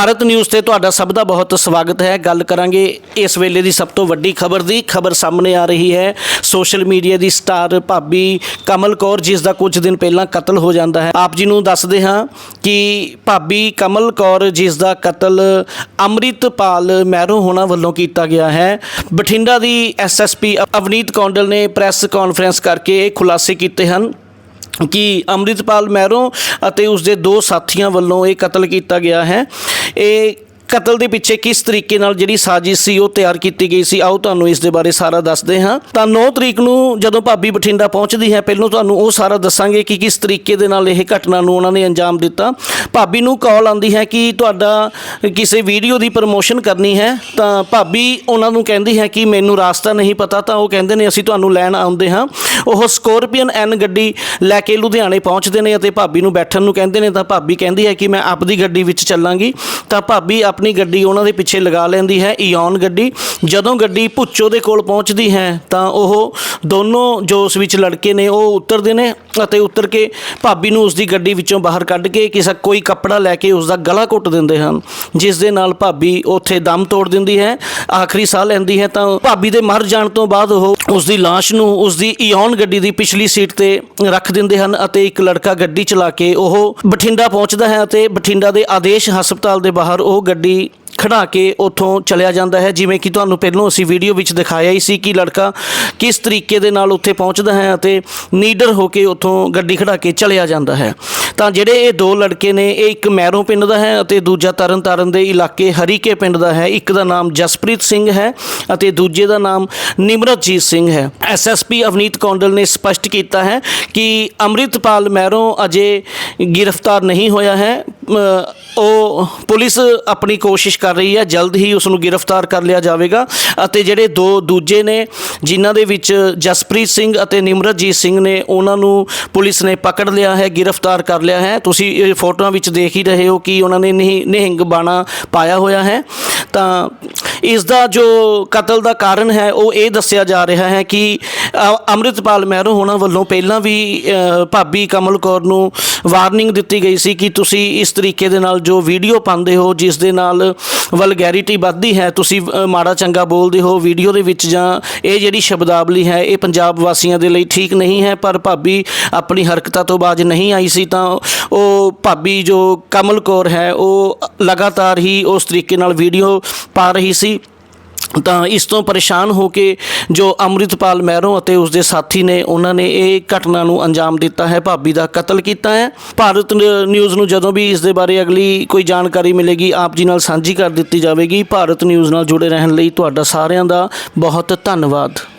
Bharat news ਤੇ ਤੁਹਾਡਾ ਸਭ ਦਾ ਬਹੁਤ ਸਵਾਗਤ ਹੈ। ਗੱਲ ਕਰਾਂਗੇ ਇਸ ਵੇਲੇ ਦੀ ਸਭ ਤੋਂ ਵੱਡੀ ਖਬਰ ਦੀ। ਖਬਰ ਸਾਹਮਣੇ ਆ ਰਹੀ ਹੈ। ਸੋਸ਼ਲ ਮੀਡੀਆ ਦੀ ਸਟਾਰ ਭਾਬੀ ਕਮਲ ਕੌਰ, ਜਿਸ ਦਾ ਕੁਝ ਦਿਨ ਪਹਿਲਾਂ ਕਤਲ ਹੋ ਜਾਂਦਾ ਹੈ। ਆਪ ਜੀ ਨੂੰ ਦੱਸਦੇ ਹਾਂ ਕਿ ਭਾਬੀ ਕਮਲ ਕੌਰ, ਜਿਸ ਦਾ ਕਤਲ ਅੰਮ੍ਰਿਤਪਾਲ ਮਹਿਰੋ ਹੋਣਾ ਵੱਲੋਂ ਕੀਤਾ ਗਿਆ ਹੈ, ਬਠਿੰਡਾ ਦੀ ਐਸਐਸਪੀ ਅਵਨੀਤ ਕੌਂਡਲ ਨੇ ਪ੍ਰੈਸ ਕਾਨਫਰੰਸ ਕਰਕੇ ਇਹ ਖੁਲਾਸੇ ਕੀਤੇ ਹਨ ਕਿ ਅੰਮ੍ਰਿਤਪਾਲ ਮਹਿਰੋਂ ਅਤੇ ਉਸ ਦੇ ਦੋ ਸਾਥੀਆਂ ਵੱਲੋਂ ਇਹ ਕਤਲ ਕੀਤਾ ਗਿਆ ਹੈ। ਇਹ ਕਤਲ ਦੇ ਪਿੱਛੇ ਕਿਸ ਤਰੀਕੇ ਨਾਲ ਜਿਹੜੀ ਸਾਜ਼ਿਸ਼ ਸੀ ਉਹ ਤਿਆਰ ਕੀਤੀ ਗਈ ਸੀ? ਆਓ ਤੁਹਾਨੂੰ ਇਸ ਦੇ ਬਾਰੇ ਸਾਰਾ ਦੱਸਦੇ ਹਾਂ। ਤਾਂ 9 ਤਰੀਕ ਨੂੰ ਜਦੋਂ ਭਾਬੀ ਬਠਿੰਡਾ ਪਹੁੰਚਦੀ ਹੈ, ਪਹਿਲਾਂ ਤੁਹਾਨੂੰ ਉਹ ਸਾਰਾ ਦੱਸਾਂਗੇ ਕਿ ਕਿਸ ਤਰੀਕੇ ਦੇ ਨਾਲ ਇਹ ਘਟਨਾ ਨੂੰ ਉਹਨਾਂ ਨੇ ਅੰਜਾਮ ਦਿੱਤਾ। ਭਾਬੀ ਨੂੰ ਕਾਲ ਆਉਂਦੀ ਹੈ ਕਿ ਤੁਹਾਡਾ ਕਿਸੇ ਵੀਡੀਓ ਦੀ ਪ੍ਰਮੋਸ਼ਨ ਕਰਨੀ ਹੈ। ਤਾਂ ਭਾਬੀ ਉਹਨਾਂ ਨੂੰ ਕਹਿੰਦੀ ਹੈ ਕਿ ਮੈਨੂੰ ਰਾਸਤਾ ਨਹੀਂ ਪਤਾ, ਤਾਂ ਉਹ ਕਹਿੰਦੇ ਨੇ, ਅਸੀਂ ਤੁਹਾਨੂੰ ਲੈਣ ਆਉਂਦੇ ਹਾਂ। ਉਹ ਸਕੋਰਪੀਅਨ ਐਨ ਗੱਡੀ ਲੈ ਕੇ ਲੁਧਿਆਣੇ ਪਹੁੰਚਦੇ ਨੇ ਅਤੇ ਭਾਬੀ ਨੂੰ ਬੈਠਣ ਨੂੰ ਕਹਿੰਦੇ ਨੇ। ਤਾਂ ਭਾਬੀ ਕਹਿੰਦੀ ਹੈ ਕਿ ਮੈਂ ਆਪਦੀ ਗੱਡੀ ਵਿੱਚ ਚੱਲਾਂਗੀ। ਤਾਂ ਭਾਬੀ ਆਪਣੀ ਗੱਡੀ ਉਹਨਾਂ ਦੇ ਪਿੱਛੇ ਲਗਾ ਲੈਂਦੀ ਹੈ, ਈਓਨ ਗੱਡੀ। ਜਦੋਂ ਗੱਡੀ ਭੁੱਚੋ ਦੇ ਕੋਲ ਪਹੁੰਚਦੀ ਹੈ, ਤਾਂ ਉਹ ਦੋਨੋਂ ਜੋ ਉਸ ਵਿੱਚ ਲੜਕੇ ਨੇ, ਉਹ ਉਤਰਦੇ ਨੇ ਅਤੇ ਉਤਰ ਕੇ ਭਾਬੀ ਨੂੰ ਉਸ ਦੀ ਗੱਡੀ ਵਿੱਚੋਂ ਬਾਹਰ ਕੱਢ ਕੇ ਕਿਸੇ ਕੋਈ ਕੱਪੜਾ ਲੈ ਕੇ ਉਸ ਦਾ ਗਲਾ ਘੁੱਟ ਦਿੰਦੇ ਹਨ, ਜਿਸ ਦੇ ਨਾਲ ਭਾਬੀ ਉੱਥੇ ਦਮ ਤੋੜ ਦਿੰਦੀ ਹੈ, ਆਖਰੀ ਸਾਹ ਲੈਂਦੀ ਹੈ, ਤਾਂ ਭਾਬੀ ਦੇ ਮਰ ਜਾਣ ਤੋਂ ਬਾਅਦ ਉਹ ਉਸ ਦੀ ਲਾਸ਼ ਨੂੰ ਉਸ ਦੀ ਈਓਨ ਗੱਡੀ ਦੀ ਪਿਛਲੀ ਸੀਟ ਤੇ ਰੱਖ ਦਿੰਦੇ ਹਨ ਅਤੇ ਇੱਕ ਲੜਕਾ ਗੱਡੀ ਚਲਾ ਕੇ ਉਹ ਬਠਿੰਡਾ ਪਹੁੰਚਦਾ ਹੈ ਅਤੇ ਬਠਿੰਡਾ ਦੇ ਆਦੇਸ਼ ਹਸਪਤਾਲ ਦੇ ਬਾਹਰ ਉਹ ਗੱਡੀ ਖੜਾ ਕੇ ਉੱਥੋਂ ਚਲਿਆ ਜਾਂਦਾ ਹੈ। ਜਿਵੇਂ ਕਿ ਤੁਹਾਨੂੰ ਪਹਿਲਾਂ ਅਸੀਂ ਵੀਡੀਓ ਵਿੱਚ ਦਿਖਾਇਆ ਹੀ ਸੀ ਕਿ ਲੜਕਾ ਕਿਸ ਤਰੀਕੇ ਦੇ ਨਾਲ ਉੱਥੇ ਪਹੁੰਚਦਾ ਹੈ ਅਤੇ ਨੀਡਰ ਹੋ ਕੇ ਉੱਥੋਂ ਗੱਡੀ ਖੜਾ ਕੇ ਚਲਿਆ ਜਾਂਦਾ ਹੈ। ਤਾਂ ਜਿਹੜੇ ਇਹ ਦੋ ਲੜਕੇ ਨੇ, ਇਹ ਇੱਕ ਮੈਰੋਂ ਪਿੰਡ ਦਾ ਹੈ ਅਤੇ ਦੂਜਾ ਤਰਨਤਾਰਨ ਦੇ ਇਲਾਕੇ ਹਰੀਕੇ ਪਿੰਡ ਦਾ ਹੈ। ਇੱਕ ਦਾ ਨਾਮ ਜਸਪ੍ਰੀਤ ਸਿੰਘ ਹੈ ਅਤੇ ਦੂਜੇ ਦਾ ਨਾਮ ਨਿਮਰਤਜੀਤ ਸਿੰਘ ਹੈ। ਐਸਐਸਪੀ ਅਵਨੀਤ ਕੌਂਡਲ ਨੇ ਸਪਸ਼ਟ ਕੀਤਾ ਹੈ ਕਿ ਅੰਮ੍ਰਿਤਪਾਲ ਮੈਰੋਂ ਅਜੇ ਗ੍ਰਿਫਤਾਰ ਨਹੀਂ ਹੋਇਆ ਹੈ। ਉਹ ਪੁਲਿਸ ਆਪਣੀ ਕੋਸ਼ਿਸ਼ ਕਰ ਰਹੀ ਹੈ, ਜਲਦ ਹੀ ਉਸ ਨੂੰ ਗ੍ਰਿਫਤਾਰ ਕਰ ਲਿਆ ਜਾਵੇਗਾ। ਅਤੇ ਜਿਹੜੇ ਦੋ ਦੂਜੇ ਨੇ, ਜਿਨ੍ਹਾਂ ਦੇ ਵਿੱਚ ਜਸਪ੍ਰੀਤ ਸਿੰਘ ਅਤੇ ਨਿਮਰਤਜੀਤ ਸਿੰਘ ਨੇ, ਉਹਨਾਂ ਨੂੰ ਪੁਲਿਸ ਨੇ ਪਕੜ ਲਿਆ ਹੈ, ਗ੍ਰਿਫਤਾਰ ਕਰ ਲਿਆ ਹੈ। ਤੁਸੀਂ ਇਹ ਫੋਟੋਆਂ ਵਿੱਚ ਦੇਖ ਹੀ ਰਹੇ ਹੋ ਕਿ ਉਹਨਾਂ ਨੇ ਨਿਹ- ਨਿਹੰਗ ਬਾਣਾ ਪਾਇਆ ਹੋਇਆ ਹੈ। ਤਾਂ ਇਸ ਦਾ ਜੋ ਕਤਲ ਦਾ ਕਾਰਨ ਹੈ ਉਹ ਇਹ ਦੱਸਿਆ ਜਾ ਰਿਹਾ ਹੈ ਕਿ ਅ, ਅੰਮ੍ਰਿਤਪਾਲ ਮਹਿਰੋ ਹੋਣਾ ਵੱਲੋਂ ਪਹਿਲਾਂ ਵੀ ਭਾਬੀ ਕਮਲ ਕੌਰ ਨੂੰ ਵਾਰਨਿੰਗ ਦਿੱਤੀ ਗਈ ਸੀ ਕਿ ਤੁਸੀਂ ਇਸ ਤਰੀਕੇ ਦੇ ਨਾਲ ਜੋ ਵੀਡੀਓ ਪਾਉਂਦੇ ਹੋ ਜਿਸ ਦੇ ਨਾਲ ਵਲਗੈਰਿਟੀ ਵੱਧਦੀ ਹੈ ਤੁਸੀਂ ਮਾੜਾ ਚੰਗਾ ਬੋਲਦੇ ਹੋ ਵੀਡੀਓ ਦੇ ਵਿੱਚ ਜਾਂ ਇਹ ਜਿਹੜੀ ਸ਼ਬਦਾਵਲੀ ਹੈ ਇਹ ਪੰਜਾਬ ਵਾਸੀਆਂ ਦੇ ਲਈ ਠੀਕ ਨਹੀਂ ਹੈ ਪਰ ਭਾਬੀ ਆਪਣੀ ਹਰਕਤਾਂ ਤੋਂ ਬਾਜ ਨਹੀਂ ਆਈ ਸੀ ਤਾਂ ਉਹ ਭਾਬੀ ਜੋ ਕਮਲ ਕੌਰ ਹੈ ਉਹ ਲਗਾਤਾਰ ਹੀ ਉਸ ਤਰੀਕੇ ਨਾਲ ਵੀਡੀਓ ਪਾ ਰਹੀ ਸੀ। ਤਾਂ ਇਸ ਤੋਂ ਪਰੇਸ਼ਾਨ ਹੋ ਕੇ ਜੋ ਅੰਮ੍ਰਿਤਪਾਲ ਮਹਿਰੋਂ ਅਤੇ ਉਸ ਦੇ ਸਾਥੀ ਨੇ, ਉਹਨਾਂ ਨੇ ਇਹ ਘਟਨਾ ਨੂੰ ਅੰਜਾਮ ਦਿੱਤਾ ਹੈ, ਭਾਬੀ ਦਾ ਕਤਲ ਕੀਤਾ ਹੈ। ਭਾਰਤ ਨਿਊਜ਼ ਨੂੰ ਜਦੋਂ ਵੀ ਇਸ ਦੇ ਬਾਰੇ ਅਗਲੀ ਕੋਈ ਜਾਣਕਾਰੀ ਮਿਲੇਗੀ, ਆਪ ਜੀ ਨਾਲ ਸਾਂਝੀ ਕਰ ਦਿੱਤੀ ਜਾਵੇਗੀ। ਭਾਰਤ ਨਿਊਜ਼ ਨਾਲ ਜੁੜੇ ਰਹਿਣ ਲਈ ਤੁਹਾਡਾ ਸਾਰਿਆਂ ਦਾ ਬਹੁਤ ਧੰਨਵਾਦ।